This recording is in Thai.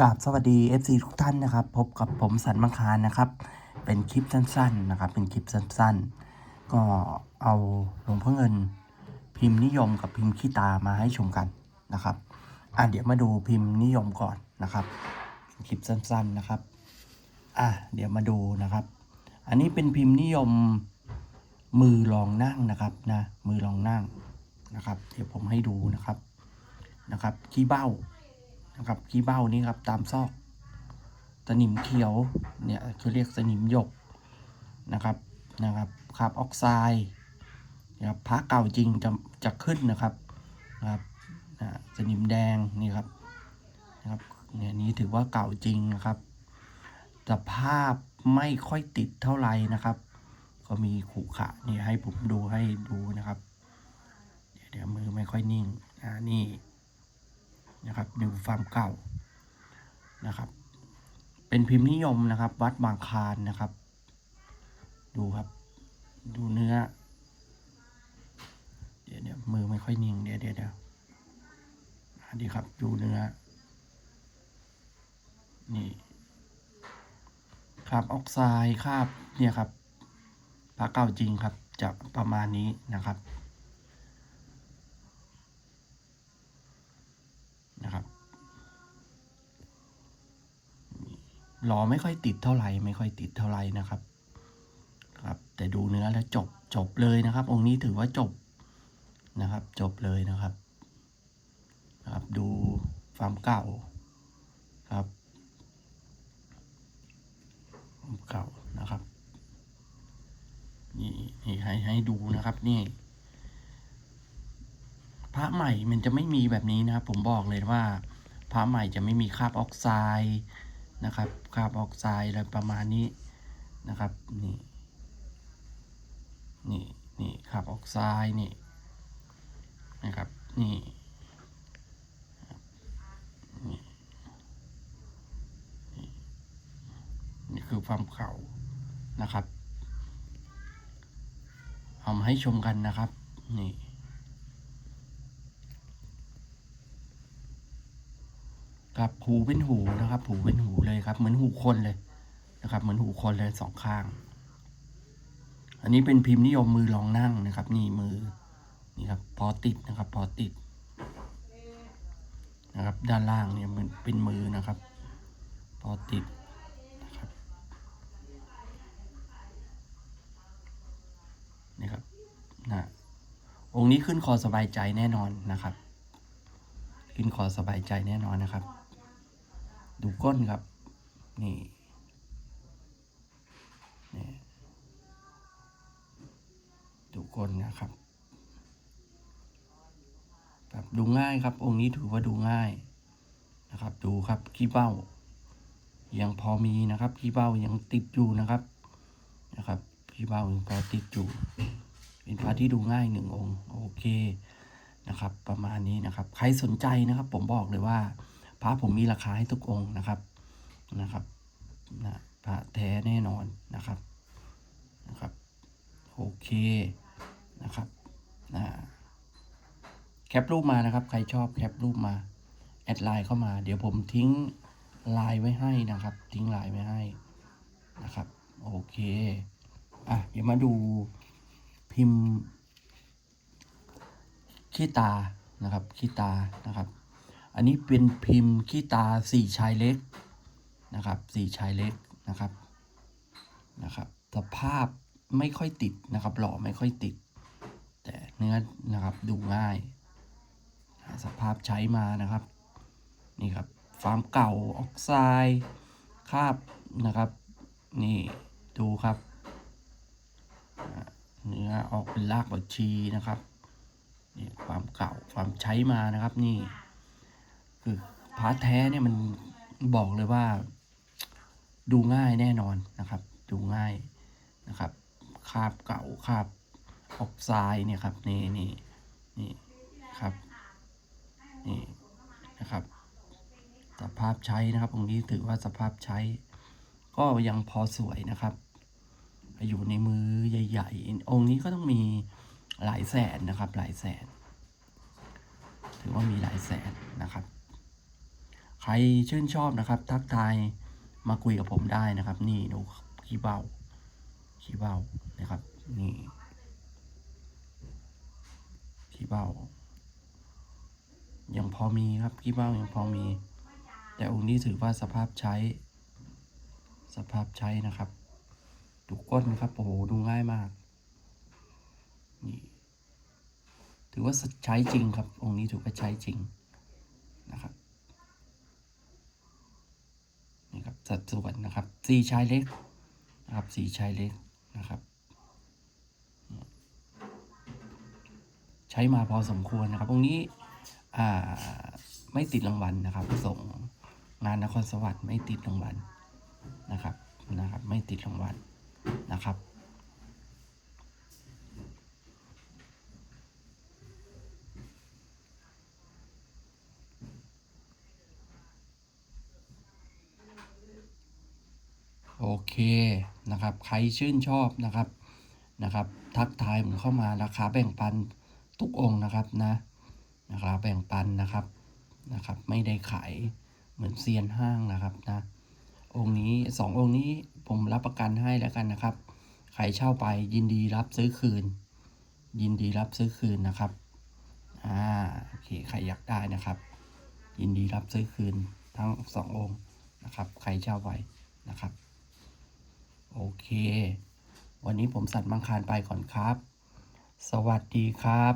กราบสวัสดี FC ทุกท่านนะครับ พบกับผมสันมังคารนะครับ เป็นคลิปสั้นๆนะครับ เป็นคลิปสั้นๆ ก็เอาหลวงพ่อเงิน พิมพ์นิยมกับพิมพ์ขี้ตามาให้ชมกันนะครับอะเดี๋ยวมาดูพิมพ์นิยมก่อนนะครับคลิปสั้นๆนะครับอะเดี๋ยวมาดูนะครับ อันนี้เป็นพิมพ์นิยมมือรองนั่งนะครับนะมือรองนั่งนะครับ เดี๋ยวผมให้ดูนะครับนะครับขี้เบ้า นะครับขี้เบ้านี่ครับตามซอกสนิมเขียวเนี่ยเขาเรียกสนิมหยกนะครับนะครับคาราบออกไซด์นะครับพระเก่าจริงจะจะขึ้นนะครับนะครับนะสนิมแดงนี่ครับนะครับเนี่ยนี้ถือว่าเก่าจริงนะครับสภาพไม่ค่อยติดเท่าไหร่นะครับ ก็มีขรุขะนี่ให้ผมดูให้ดูนะครับ เดี๋ยวเดี๋ยวมือไม่ค่อยนิ่งอ่านี่ นะครับดูฟาร์มเก่านะครับ เป็นพิมพ์นิยมนะครับ วัดบางคานนะครับ ดูครับ ดูเนื้อ เดี๋ยวเดี๋ยวมือไม่ค่อยนิ่งเดี๋ยวเดี๋ยวเดี๋ยวอันนี้ครับ ดูเนื้อ นี่คราบออกไซด์คราบเนี่ยครับปลาเก่าจริงครับจะประมาณนี้นะครับ ล้อไม่ค่อยติดเท่าไหร่ไม่ค่อยติดเท่าไหร่นะครับครับ แต่ดูเนื้อแล้วจบจบเลยนะครับ องค์นี้ถือว่าจบนะครับ จบเลยนะครับนะครับ ดูฟาร์มเก่าครับฟามเก่านะครับนี่นี่ให้ให้ดูนะครับนี่พระใหม่มันจะไม่มีแบบนี้นะครับ ผมบอกเลยว่า พระใหม่จะไม่มีคราบออกไซด์ นะครับคาบออกไซด์อะไรประมาณนี้นะครับนี่นี่นี่คาบออกไซด์นี่นะครับนี่นี่นี่นี่คือความเก่านะครับเอามาให้ชมกันนะครับนี่ ครับหูเป็นหูนะครับ หูเป็นหูเลยครับ เหมือนหูคนเลยนะครับ เหมือนหูคนเลยสองข้าง อันนี้เป็นพิมพ์นิยมมือรองนั่งนะครับ นี่มือนี่ครับพอติดนะครับ พอติดนะครับ ด้านล่างเนี่ยมันเป็นมือนะครับ พอติดนะครับนี่ครับนะองค์นี้ขึ้นคอสบายใจแน่นอนนะครับ ขึ้นคอสบายใจแน่นอนนะครับ ดูก้นครับ นี่นี่ดูก้นนะครับครับดูง่ายครับ องค์นี้ถือว่าดูง่ายนะครับ ดูครับขี้เบ้า ยังพอมีนะครับขี้เบ้ายังติดอยู่นะครับนะครับขี้เบ้ายังพอติดอยู่ เป็นพระที่ดูง่ายหนึ่งองค์ โอเคนะครับ ประมาณนี้นะครับ ใครสนใจนะครับ ผมบอกเลยว่า พระผมมีราคาให้ทุกองค์นะครับนะครับนะพระแท้แน่นอนนะครับนะครับโอเคนะครับนะแคปรูปมานะครับ ใครชอบแคปรูปมาแอดไลน์เข้ามา เดี๋ยวผมทิ้งไลน์ไว้ให้นะครับ ทิ้งไลน์ไว้ให้นะครับ โอเคอะเดี๋ยวมาดูพิมพ์ขี้ตานะครับขี้ตานะครับ อันนี้เป็นพิมพ์ขี้ตาสี่ชายเล็กนะครับสี่ชายเล็กนะครับนะครับสภาพไม่ค่อยติดนะครับ หล่อไม่ค่อยติด แต่เนื้อนะครับดูง่าย สภาพใช้มานะครับนี่ครับฟาร์มเก่าออกไซด์คราบนะครับ นี่ดูครับเนื้อออกเป็นรากบัชีนะครับนี่ความเก่าความใช้มานะครับนี่ คือพาร์ทแท้เนี่ยมันบอกเลยว่า ดูง่ายแน่นอนนะครับ ดูง่ายนะครับคาบเก่าคาบออกไซด์เนี่ยครับนี่นี่นี่ครับนี่นะครับ สภาพใช้นะครับองนี้ถือว่าสภาพใช้ ก็ยังพอสวยนะครับ อยู่ในมือใหญ่ ๆ องค์นี้ก็ต้องมีหลายแสนนะครับ หลายแสน ถือว่ามีหลายแสนนะครับ ใครชื่นชอบนะครับ ทักทายมาคุยกับผมได้นะครับ นี่ดูขี้เบ้าขี้เบ้านะครับ นี่ขี้เบ้ายังพอมีครับขี้เบ้ายังพอมี แต่องค์นี้ถือว่าสภาพใช้ สภาพใช้นะครับดูก้นครับโอ้โหดูง่ายมากนี่ถือว่าใช้จริงครับองค์นี้ถือว่าใช้จริงนะครับ นี่ครับ สัดส่วนนะครับสีชายเล็กนะครับสีชายเล็กนะครับ ใช้มาพอสมควรนะครับ ตรงนี้อ่าไม่ติดรางวัลนะครับ ส่งงานนครสวรรค์ไม่ติดรางวัลนะครับนะครับ ไม่ติดรางวัลนะครับ โอเคนะครับ ใครชื่นชอบนะครับนะครับ ทักทายผมเข้ามาราคาแบ่งปันทุกองค์นะครับนะราคาแบ่งปันนะครับนะครับ ไม่ได้ขายเหมือนเซียนห้างนะครับนะองค์นี้สององค์นี้ผมรับประกันให้แล้วกันนะครับใครเช่าไปยินดีรับซื้อคืน ยินดีรับซื้อคืนนะครับอ่าโอเคใครอยากได้นะครับ ยินดีรับซื้อคืนทั้งสององค์นะครับ ใครเช่าไว้นะครับ โอเค วันนี้ผมสัตว์มังคารไปก่อนครับ สวัสดีครับ